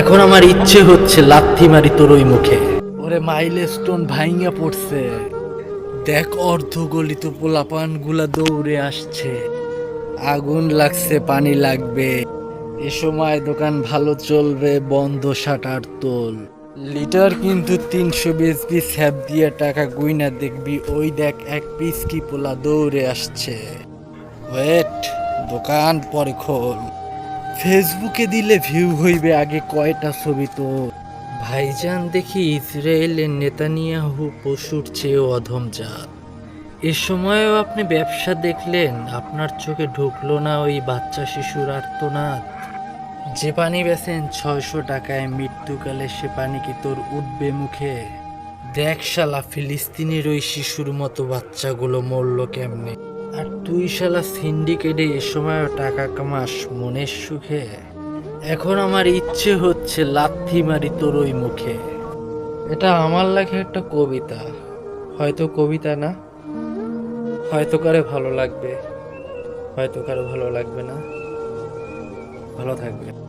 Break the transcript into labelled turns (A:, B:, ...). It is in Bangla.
A: এখন আমার ইচ্ছে হচ্ছে লাথি মারি তোর ওই মুখে। ওরে মাইলস্টোন ভাইঙ্গা পড়ছে। দেখ অর্ধগলিত পোলাপানগুলা দৌড়ে আসছে। আগুন লাগছে, পানি লাগবে। এ সময় দোকান ভালো চলবে, বন্ধ শাটার তোল। লিটার কিন্তু তিনশো বিশ পিস হ্যাপ দিয়ে টাকা গুইনা দেখবি। ওই দেখ এক পিস কি পোলা দৌড়ে আসছে। ওয়েট, দোকান পরে খোল। ফেসবুকে দিলে ভিউ হইবে আগে কয়টা ছবি তো? ভাইজান দেখি ইসরায়েলের নেতানিয়াহু পশুর চেয়েও অধম জাত। এ সময়ও আপনি ব্যবসা দেখলেন, আপনার চোখে ঢুকলো না ওই বাচ্চা শিশুর আর্তনাদ। যে পানি বেচেন ছয়শো টাকায় মৃত্যুকালে সে পানি কি তোর উঠবে মুখে? দেখ শালা, ফিলিস্তিনের ওই শিশুর মতো বাচ্চাগুলো মরল কেমনে? তুই শালা সিন্ডিকেটে এ সময় টাকা কামাস মনের সুখে। এখন আমার ইচ্ছে হচ্ছে লাথি মারি তোর ওই মুখে। এটা আমার লাগে একটা কবিতা। হয়তো কবিতা না। হয়তো কারে ভালো লাগবে। হয়তো কারও ভালো লাগবে না। ভালো থাকবে